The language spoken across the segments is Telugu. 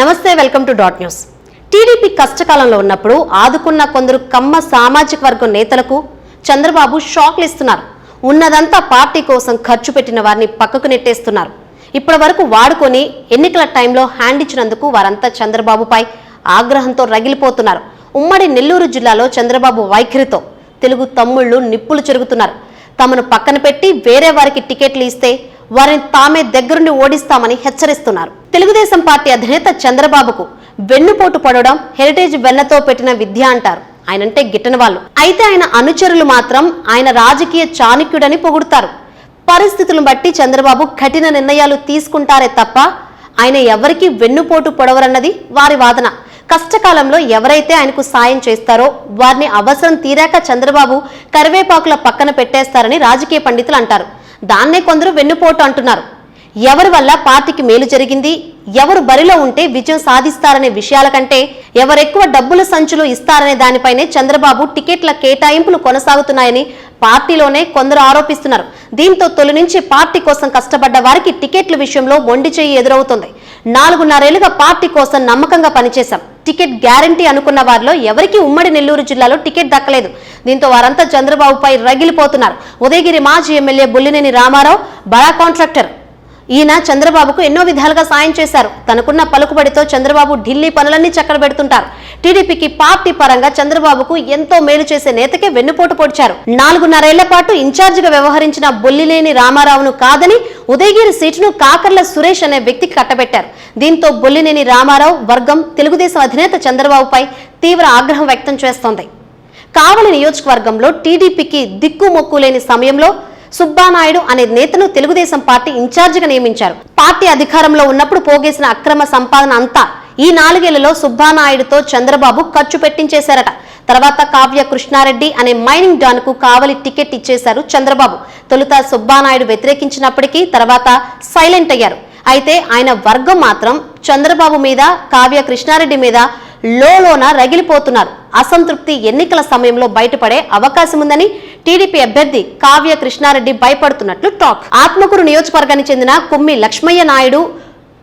Namaste welcome to dot news. TDP కష్టకాలంలో ఉన్నప్పుడు ఆదుకున్న కొందరు కమ్మ సామాజిక వర్గం నేతలకు చంద్రబాబు షాక్లు ఇస్తున్నారు ఉన్నదంతా పార్టీ కోసం ఖర్చు పెట్టిన వారిని పక్కకు నెట్టేస్తున్నారు. ఇప్పటి వరకు వాడుకొని ఎన్నికల టైంలో హ్యాండ్ ఇచ్చినందుకు వారంతా చంద్రబాబుపై ఆగ్రహంతో రగిలిపోతున్నారు. ఉమ్మడి నెల్లూరు జిల్లాలో చంద్రబాబు వైఖరితో తెలుగు తమ్ముళ్ళు నిప్పులు చెరుగుతున్నారు. తమను పక్కన పెట్టి వేరే వారికి టికెట్లు ఇస్తే వారిని తామే దగ్గరుండి ఓడిస్తామని హెచ్చరిస్తున్నారు. తెలుగుదేశం పార్టీ అధినేత చంద్రబాబుకు వెన్నుపోటు పడడం హెరిటేజ్ వెన్నతో పెట్టిన విద్య అంటారు. ఆయనంటే గిట్టని వాళ్ళు. అయితే ఆయన అనుచరులు మాత్రం ఆయన రాజకీయ చాణక్యుడని పొగుడుతారు. పరిస్థితులను బట్టి చంద్రబాబు కఠిన నిర్ణయాలు తీసుకుంటారే తప్ప ఆయన ఎవరికి వెన్నుపోటు పొడవరన్నది వారి వాదన. కష్టకాలంలో ఎవరైతే ఆయనకు సాయం చేస్తారో వారిని అవసరం తీరాక చంద్రబాబు కరివేపాకుల పక్కన పెట్టేస్తారని రాజకీయ పండితులు అంటారు. దాన్నే కొందరు వెన్నుపోటు అంటున్నారు. ఎవరి వల్ల పార్టీకి మేలు జరిగింది? ఎవరు బరిలో ఉంటే విజయం సాధిస్తారనే విషయాల కంటే ఎవరెక్కువ డబ్బుల సంచులు ఇస్తారనే దానిపైనే చంద్రబాబు టికెట్ల కేటాయింపులు కొనసాగుతున్నాయని పార్టీలోనే కొందరు ఆరోపిస్తున్నారు. దీంతో తొలి నుంచి పార్టీ కోసం కష్టపడ్డ వారికి టికెట్ల విషయంలో మొండి చేయి ఎదురవుతుంది. నాలుగున్నరేళ్ళుగా పార్టీ కోసం నమ్మకంగా పనిచేశాం. టికెట్ గ్యారంటీ అనుకున్న వారిలో ఎవరికి ఉమ్మడి నెల్లూరు జిల్లాలో టికెట్ దక్కలేదు. దీంతో వారంతా చంద్రబాబుపై రగిలిపోతున్నారు. ఉదయగిరి మాజీ ఎమ్మెల్యే బుల్లినేని రామారావు బడా కాంట్రాక్టర్ ఈయన చంద్రబాబుకు ఎన్నో విధాలుగా సాయం చేశారు. తనకున్న పలుకుబడితో చంద్రబాబు ఢిల్లీ పనులన్నీ చక్కర పెడుతుంటారు టీడీపీకి పార్టీ పరంగా చంద్రబాబుకు ఎంతో మేలు చేసే నేతకే వెన్నుపోటు పొడిచారు. నాలుగున్నరేళ్ళ పాటు ఇన్ఛార్జిగా వ్యవహరించిన బొల్లిలేని రామారావును కాదని ఉదయగిరి సీటును కాకర్ల సురేష్ అనే వ్యక్తికి కట్టబెట్టారు. దీంతో బొల్లినేని రామారావు వర్గం తెలుగుదేశం అధినేత చంద్రబాబుపై తీవ్ర ఆగ్రహం వ్యక్తం చేస్తోంది. కావలి నియోజకవర్గంలో టీడీపీకి దిక్కుమొక్కు లేని సమయంలో సుబ్బానాయుడు అనే నేతను తెలుగుదేశం పార్టీ ఇన్ఛార్జిగా నియమించారు. పార్టీ అధికారంలో ఉన్నప్పుడు పోగేసిన అక్రమ సంపాదన అంతా ఈ నాలుగేళ్ళలో సుబ్బానాయుడుతో చంద్రబాబు ఖర్చు పెట్టించేశారట. తర్వాత కావ్య కృష్ణారెడ్డి అనే మైనింగ్ డాన్కు కావలి టికెట్ ఇచ్చేశారు చంద్రబాబు. తొలుత సుబ్బానాయుడు వ్యతిరేకించినప్పటికీ తర్వాత సైలెంట్ అయ్యారు. అయితే ఆయన వర్గం మాత్రం చంద్రబాబు మీద కావ్య కృష్ణారెడ్డి మీద లోలోన రగిలిపోతున్నారు. అసంతృప్తి ఎన్నికల సమయంలో బయటపడే అవకాశం ఉందని టీడీపీ అభ్యర్థి కావ్య కృష్ణారెడ్డి భయపడుతున్నట్లు టాక్. ఆత్మకూరు నియోజకవర్గానికి చెందిన కుమ్మి లక్ష్మయ్య నాయుడు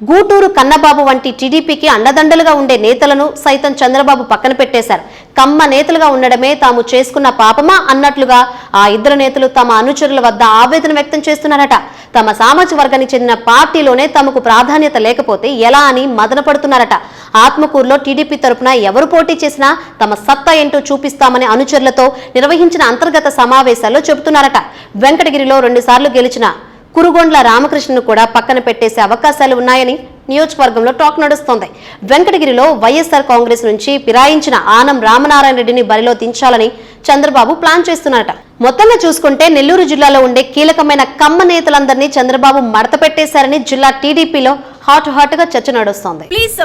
గూటూరు కన్నబాబు వంటి టీడీపీకి అండదండలుగా ఉండే నేతలను సైతం చంద్రబాబు పక్కన పెట్టేశారు. కమ్మ నేతలుగా ఉండడమే తాము చేసుకున్న పాపమా అన్నట్లుగా ఆ ఇద్దరు నేతలు తమ అనుచరుల వద్ద ఆవేదన వ్యక్తం చేస్తున్నారట. తమ సామాజిక వర్గానికి చెందిన పార్టీలోనే తమకు ప్రాధాన్యత లేకపోతే ఎలా అని మదనపడుతున్నారట ఆత్మకూరులో టీడీపీ తరపున ఎవరు పోటీ చేసినా తమ సత్తా ఏంటో చూపిస్తామని అనుచరులతో నిర్వహించిన అంతర్గత సమావేశాల్లో చెబుతున్నారట. వెంకటగిరిలో రెండుసార్లు గెలిచిన కురుగొండ్ల రామకృష్ణను కూడా పక్కన పెట్టేసే అవకాశాలు ఉన్నాయని నియోజకవర్గంలో టాక్ నడుస్తోంది. వెంకటగిరిలో వైఎస్ఆర్ కాంగ్రెస్ నుంచి ఫిరాయించిన ఆనం రామనారాయణ రెడ్డిని బరిలో దించాలని చంద్రబాబు ప్లాన్ చేస్తున్నారట. మొత్తంగా చూసుకుంటే నెల్లూరు జిల్లాలో ఉండే కీలకమైన కమ్మ నేతలందరినీ చంద్రబాబు మడత పెట్టేశారని జిల్లా టీడీపీలో హాట్ హాట్గా చర్చ నడుస్తోంది. Please.